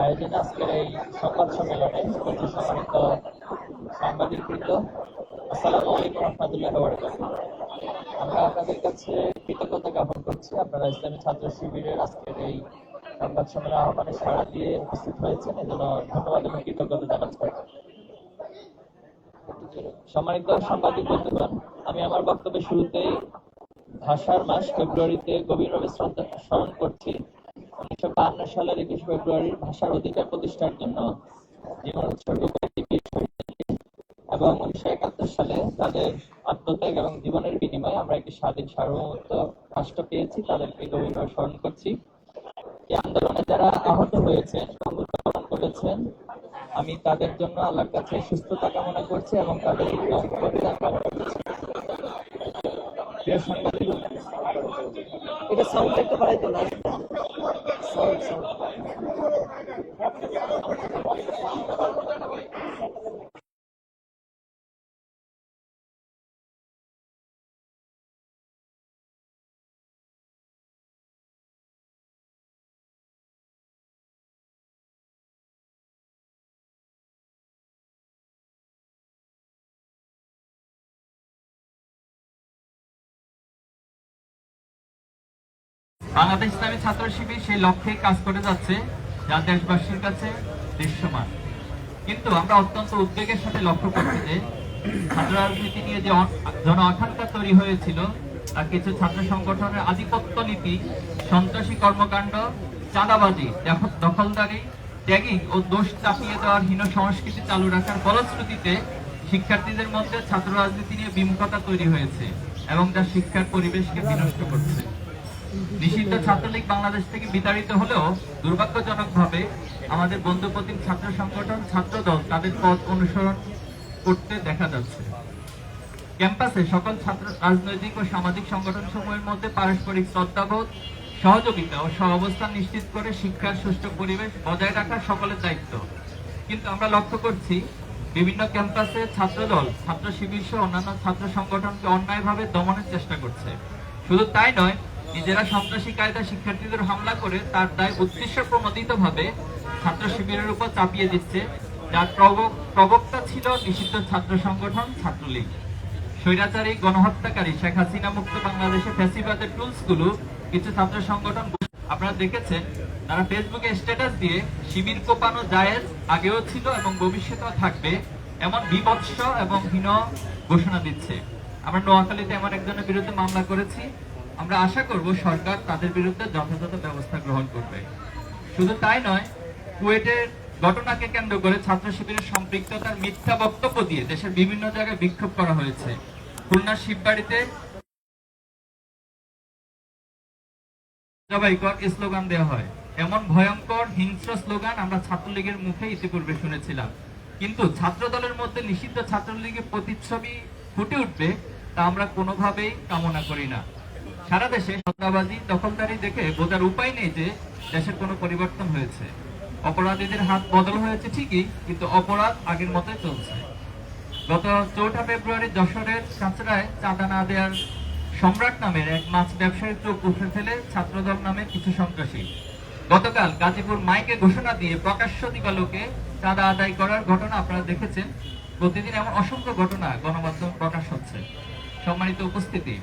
আয়োজনে আজকের এই সংবাদ সম্মেলনে সম্মানিত সাংবাদিকবৃন্দ আসসালামু আলাইকুম রহমতুল্লাহ আমরা আপনাদের কাছে কৃতজ্ঞতা জ্ঞাপন করছি। আপনারা ইসলামী ছাত্র শিবিরের আজকের এই সংবাদ সম্মেলন আহ্বানে সাড়া দিয়ে উপস্থিত হয়েছেন। এজন্য ধন্যবাদ এবং কৃতজ্ঞতা জানাচ্ছি। সম্মানিত সাংবাদিক বন্ধুগণ, আমি আমার বক্তব্যের শুরুতেই ভাষার মাস ফেব্রুয়ারিতে গভীরভাবে শ্রদ্ধা স্মরণ করছি। উনিশশো বাহান্ন সালের একুশ ফেব্রুয়ারির ভাষার অধিকার প্রতিষ্ঠার জন্য জীবন উৎসর্গ করে এবং উনিশশো একাত্তর সালে তাদের আত্মত্যাগ এবং জীবনের বিনিময়ে আমরা একটি স্বাধীন সার্বভৌমত্ব রাষ্ট্র পেয়েছি, তাদেরকে গভীরভাবে স্মরণ করছি। এই আন্দোলনে যারা আহত হয়েছেন মৃত্যুবরণ করেছেন, আমি তাদের জন্য আল্লাহর কাছে সুস্থতা কামনা করছি এবং তাদের এটা সাউন্ড একটু বাড়াইতে না। 所以说，我们来点，我们加个。বাংলাদেশ ইসলামী ছাত্র শিবির সেই লক্ষ্যে কাজ করে যাচ্ছে, যা দেশবাসীর কাছে দৃশ্যমান। কিন্তু আমরা অত্যন্ত উদ্বেগের সাথে লক্ষ্য করছি যে ছাত্র রাজনীতি নিয়ে যে জন আকাঙ্ক্ষা তৈরি হয়েছিল, তা কিছু ছাত্র সংগঠনের আধিপত্য নীতি, সন্ত্রাসী কর্মকাণ্ড, চাঁদাবাজি দখলদারি, ট্যাগিং ও দোষ চাপিয়ে দেওয়ার হীন সংস্কৃতি চালু রাখার ফলশ্রুতিতে শিক্ষার্থীদের মধ্যে ছাত্র রাজনীতি নিয়ে বিমুখতা তৈরি হয়েছে এবং যা শিক্ষার পরিবেশকে বিনষ্ট করছে। নিষিদ্ধ ছাত্রলীগ বাংলাদেশ থেকে বিতাড়িত হলেও দুর্ভাগ্যজনকভাবে আমাদের বন্ধুপ্রতিম ছাত্র সংগঠন, ছাত্রদল তাদের পথ অনুসরণ করতে দেখা যাচ্ছে। ক্যাম্পাসে সকল ছাত্র রাজনৈতিক ও সামাজিক সংগঠন সমূহের মধ্যে পারস্পরিক শ্রদ্ধাবোধ, সহযোগিতা ও সহাবস্থান নিশ্চিত করে শিক্ষার সুষ্ঠু পরিবেশ বজায় রাখা সকলের দায়িত্ব। কিন্তু আমরা লক্ষ্য করছি, বিভিন্ন ক্যাম্পাসে ছাত্রদল ছাত্র শিবির সহ অন্যান্য ছাত্র সংগঠনকে অন্যায়ভাবে দমনের চেষ্টা করছে। শুধু তাই নয় নিজেরা সন্ত্রাসী কায়দা শিক্ষার্থীদের হামলা করে, তার দায় উদ্দেশ্য প্রণোদিত ভাবে ছাত্র শিবিরের উপর চাপিয়ে দিচ্ছে। যার প্রবক্তা ছিল নিষিদ্ধ ছাত্র সংগঠন ছাত্রলীগ। স্বৈরাচারী গণহত্যাকারী শেখ হাসিনা মুক্ত বাংলাদেশে ফ্যাসিবাদের টুলসগুলো কিছু ছাত্র সংগঠন আপনারা দেখেছেন, তারা ফেসবুকে স্ট্যাটাস দিয়ে শিবির কোপানো জায়েজ আগেও ছিল এবং ভবিষ্যতেও থাকবে এমন বিভৎস এবং হীন ঘোষণা দিচ্ছে। আমরা নোয়াখালীতে এমন একজনের বিরুদ্ধে মামলা করেছি আমরা আশা করব সরকার তাদের বিরুদ্ধে যথাযথ ব্যবস্থা গ্রহণ করবে। শুধু তাই নয়, কুয়েটের ঘটনাকে কেন্দ্র করে ছাত্র শিবিরের সম্পৃক্ততার মিথ্যা বক্তব্য দিয়ে দেশের বিভিন্ন জায়গায় বিক্ষোভ করা হয়েছে। খুলনার শিববাড়িতে জবাই কর স্লোগান দেওয়া হয়। এমন ভয়ঙ্কর হিংস্র স্লোগান আমরা ছাত্রলীগের মুখে ইতিপূর্বে শুনেছিলাম। কিন্তু ছাত্র দলের মধ্যে নিষিদ্ধ ছাত্রলীগের প্রতিচ্ছবি ফুটে উঠবে তা আমরা কোনোভাবেই কামনা করি না। সারা দেশে সন্ত্রাসবাদী দখলদারি দেখে বোঝার উপায় নেই যে দেশের কোনো পরিবর্তন হয়েছে। অপরাধীদের হাত বদল হয়েছে ঠিকই, কিন্তু অপরাধ আগের মতোই চলছে। গত চৌঠা ফেব্রুয়ারি যশোরের কাঁচরায় চাঁদা না দেওয়ার সম্রাট নামের এক মাছ ব্যবসায়ীর চোখ উঠে ফেলে ছাত্রদল নামে কিছু সন্ত্রাসী। গতকাল গাজীপুর মাইকে ঘোষণা দিয়ে প্রকাশ্য দিবালোকে চাঁদা আদায় করার ঘটনা আপনারা দেখেছেন। প্রতিদিন এমন অসংখ্য ঘটনা গণমাধ্যম প্রকাশ হচ্ছে। সম্মানিত উপস্থিতি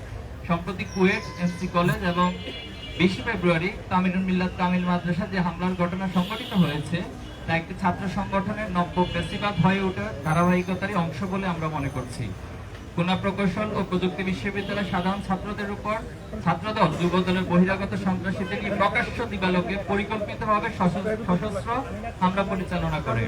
সম্প্রতি কুয়েট এমসি কলেজ এবং বিশে ফেব্রুয়ারি তামিলুল মিল্লাত তামিল মাদ্রাসা যে হামলার ঘটনা সংঘটিত হয়েছে, তা একটি ছাত্র সংগঠনের নব্য পেশিবাদ হয়ে ওঠার ধারাবাহিকতারই অংশ বলে আমরা মনে করছি। খুলনা প্রকৌশল ও প্রযুক্তি বিশ্ববিদ্যালয়ের সাধারণ ছাত্রদের উপর ছাত্রদল, যুবদলের বহিরাগত সন্ত্রাসীদের প্রকাশ্য দিবালোকে পরিকল্পিতভাবে সশস্ত্র হামলা পরিচালনা করে,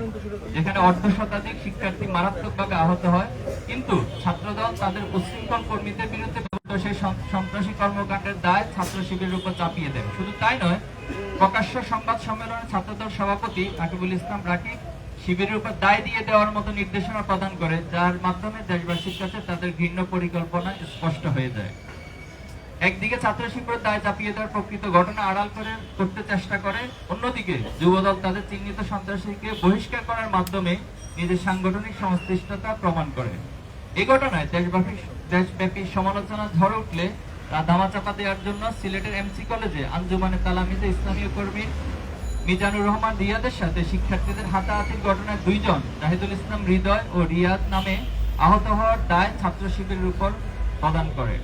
যেখানে অর্ধ শতাধিক শিক্ষার্থী মারাত্মকভাবে আহত হয়। কিন্তু ছাত্রদল তাদের উচ্ছৃঙ্খল কর্মীদের বিরুদ্ধে সেই সন্ত্রাসী কর্মকাণ্ডের দায় ছাত্র শিবিরের উপর চাপিয়ে দেয় শুধু তাই নয়, প্রকাশ্য সংবাদ সম্মেলনে ছাত্রদল সভাপতি আকিবুল ইসলাম রাকিব শিবিরের উপর দায় দিয়ে দেওয়ার মতো নির্দেশনা প্রদান করে, যার মাধ্যমে দেশবাসীর কাছে তাদের ঘৃণ্য পরিকল্পনা স্পষ্ট হয়ে যায়। একদিকে ছাত্র শিবিরের দায় চাপিয়ে দেওয়ার প্রকৃত ঘটনা আড়াল করে করতে চেষ্টা করে, অন্যদিকে যুবদল তাদের চিহ্নিত সন্ত্রাসীকে বহিষ্কার করার মাধ্যমে নিজের সাংগঠনিক সংশ্লিষ্টতা প্রমাণ করে। এই ঘটনায় দেশব্যাপী দেশব্যাপী সমালোচনা ঝড় উঠলে তা ধামাচাপা দেওয়ার জন্য সিলেটের এমসি কলেজে আঞ্জুমানে তালামিজে ইসলামীয় কর্মীর মিজানুর রহমান রিয়াদের সাথে শিক্ষার্থীদের হাতাহাতির ঘটনায় দুইজন জাহিদুল ইসলাম হৃদয় ও রিয়াদ নামে আহত হওয়ার দায় ছাত্র শিবিরের উপর প্রদান করে।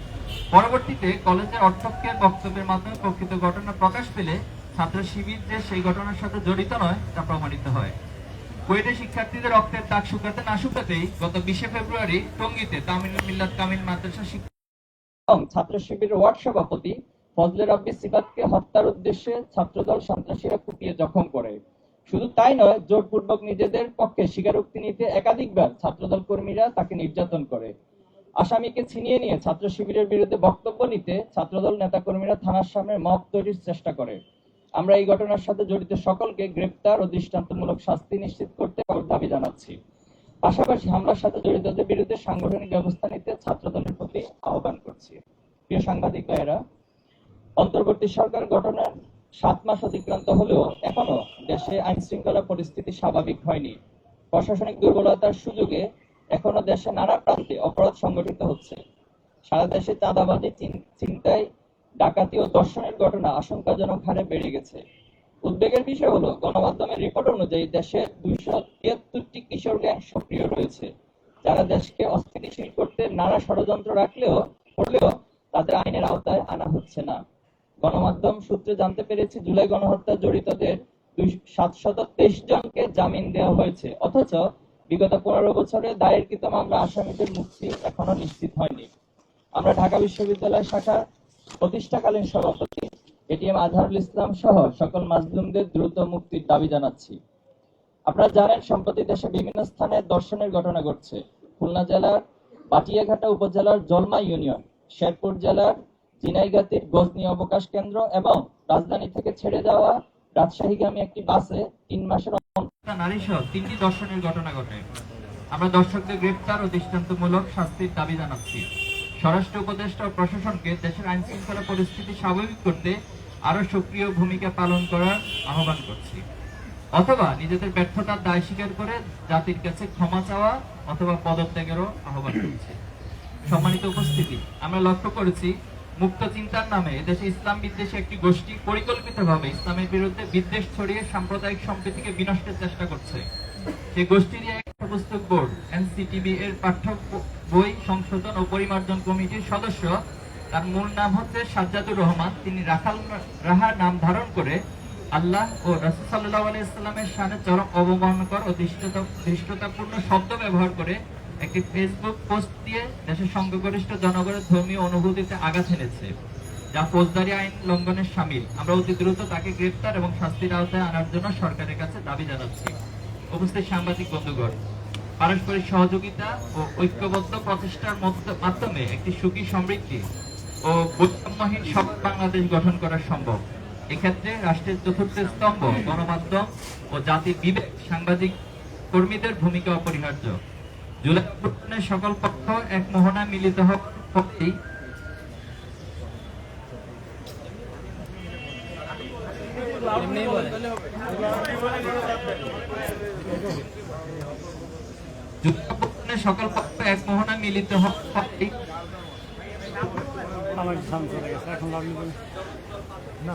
পরবর্তীতে কলেজের অধ্যক্ষের বক্তব্যের মাধ্যমে প্রকৃত ঘটনা প্রকাশ পেলে ছাত্র শিবির যে সেই ঘটনার সাথে জড়িত নয়, তা প্রমাণিত হয়। কুয়েটে শিক্ষার্থীদের রক্তের দাগ শুকাতে না শুকাতেই গত বিশে ফেব্রুয়ারি টঙ্গীতে তামিল মিল্লাত কামিল মাদ্রাসা ছাত্র শিবিরের ওয়ার্ড সভাপতি ফজলে রাব্বি সিফাতকে হত্যার উদ্দেশ্যে ছাত্রদল সন্ত্রাসীরা কুপিয়ে জখম করে। শুধু তাই নয় জোরপূর্বক নিজেদের পক্ষে স্বীকারোক্তি নিতে একাধিকবার ছাত্রদল কর্মীরা তাকে নির্যাতন করে। আসামিকে ছিনিয়ে নিয়ে ছাত্র শিবিরের বিরুদ্ধে বক্তব্য নিতে ছাত্রদল নেতাকর্মীরা থানার সামনে মব তৈরির চেষ্টা করে। আমরা এই ঘটনার সাথে জড়িত সকলকে গ্রেপ্তার ও দৃষ্টান্তমূলক শাস্তি নিশ্চিত করতে দাবি জানাচ্ছি। পাশাপাশি হামলার সাথে জড়িতদের বিরুদ্ধে সাংগঠনিক ব্যবস্থা নিতে ছাত্রদলের প্রতি আহ্বান করছি। প্রিয় সাংবাদিক ভাইয়েরা অন্তর্বর্তী সরকার গঠনের সাত মাস অতিক্রান্ত হলেও এখনও দেশে আইন শৃঙ্খলা পরিস্থিতি স্বাভাবিক হয়নি। প্রশাসনিক দুর্বলতার সুযোগে এখনও দেশে নানা প্রান্তে অপরাধ সংগঠিত হচ্ছে। সারা দেশে চাঁদাবাজি, চিন- ছিনতাই ডাকাতি ও দর্শনের ঘটনা আশঙ্কাজনক হারে বেড়ে গেছে। উদ্বেগের বিষয় হলো, গণমাধ্যমের রিপোর্ট অনুযায়ী দেশে দুইশো তিয়াত্তরটি কিশোর গ্যাং সক্রিয় রয়েছে। যারা দেশকে অস্থিতিশীল করতে নানা ষড়যন্ত্র রাখলেও, করলেও তাদের আইনের আওতায় আনা হচ্ছে না। গণমাধ্যম সূত্রে জানতে পেরেছি, জুলাই গণহত্যা জড়িতদের সাতশত তেইশ জনকে জামিন দেওয়া হয়েছে। অথচ বিগত পনেরো বছরে দায়েরকৃত মামলা আসামিদের মুক্তি এখনও নিশ্চিত হয়নি। আমরা ঢাকা বিশ্ববিদ্যালয় শাখার প্রতিষ্ঠাকালীন সভাপতি এটিএম আজহারুল ইসলাম সহ সকল মাজলুমদের দ্রুত মুক্তির দাবি জানাচ্ছি। আপনারা জানেন, সম্প্রতি দেশে বিভিন্ন স্থানে দর্শনের ঘটনা ঘটছে। খুলনা জেলার বাটিয়াঘাটা উপজেলার জলমা ইউনিয়ন, শেরপুর জেলার জিনাইগাতির গজনি অবকাশ কেন্দ্র এবং রাজধানী থেকে ছেড়ে যাওয়া রাজশাহীগামী একটি বাসে তিন মাসের নারী সহ তিনটি দর্শনের ঘটনা ঘটে। আমরা দর্শকদের গ্রেপ্তার ও দৃষ্টান্তমূলক শাস্তির দাবি জানাচ্ছি। স্বরাষ্ট্র উপদেষ্টা প্রশাসনকে দেশের আইন শৃঙ্খলা পরিস্থিতি স্বাভাবিক করতে আরও সক্রিয় ভূমিকা পালন করার আহ্বান করছি। অথবা নিজেদের ব্যর্থতার দায় স্বীকার করে জাতির কাছে ক্ষমা চাওয়া অথবা পদত্যাগেরও আহ্বান করছি। সম্মানিত উপস্থিতি, আমরা লক্ষ্য করেছি মুক্ত চিন্তার নামে এদেশে ইসলাম বিদ্বেষী একটি গোষ্ঠী পরিকল্পিতভাবে ইসলামের বিরুদ্ধে বিদ্বেষ ছড়িয়ে সাম্প্রদায়িক সম্প্রীতিকে বিনষ্টের চেষ্টা করছে। সেই গোষ্ঠীর বোর্ড এনসিটিবি এর পাঠ্য বই সংশোধন ও পরিমার্জন কমিটির সদস্য। তার মূল নাম হচ্ছে সাজ্জাদুর রহমান। তিনি রাখাল রাহার নাম ধারণ করে আল্লাহ ও শানে চরম ও দৃষ্টতাপূর্ণ শব্দ ব্যবহার করে একটি ফেসবুক পোস্ট দিয়ে দেশের সংখ্যাগরিষ্ঠ জনগণের ধর্মীয় অনুভূতিতে আঘাত এনেছে, যা ফৌজদারি আইন লঙ্ঘনের সামিল। আমরা অতি দ্রুত তাকে গ্রেফতার এবং শাস্তির আওতায় আনার জন্য সরকারের কাছে দাবি জানাচ্ছি। উপস্থিত সাংবাদিক বন্ধুগণ, পারস্পরিক সহযোগিতা ও ঐক্যবদ্ধ প্রচেষ্টার মাধ্যমে একটি সুখী সমৃদ্ধি ও বৈষম্যহীন সব বাংলাদেশ গঠন করা সম্ভব। এক্ষেত্রে রাষ্ট্রের চতুর্থ স্তম্ভ গণমাধ্যম ও জাতির বিবেক সাংবাদিক কর্মীদের ভূমিকা অপরিহার্য। জুলাই অভ্যুত্থানের সকল পক্ষ এক মোহনা মিলিত হতেই জুলাই অভ্যুত্থানের সকল পক্ষ এক মোহনা মিলিত হতেই আমার সাউন্ড চলে গেছে এখন আপনি না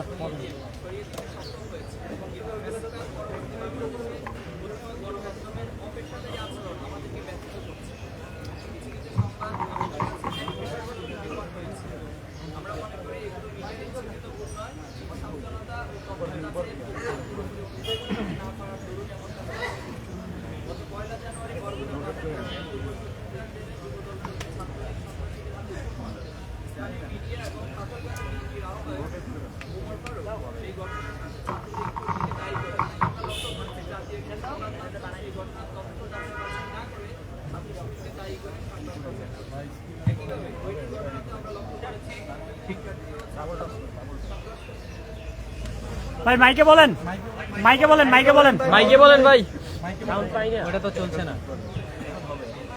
ভাই মাইকে বলেন। মাইকে বলেন মাইকে বলেন। মাইকে বলেন ভাই। ওটা তো চলছে না।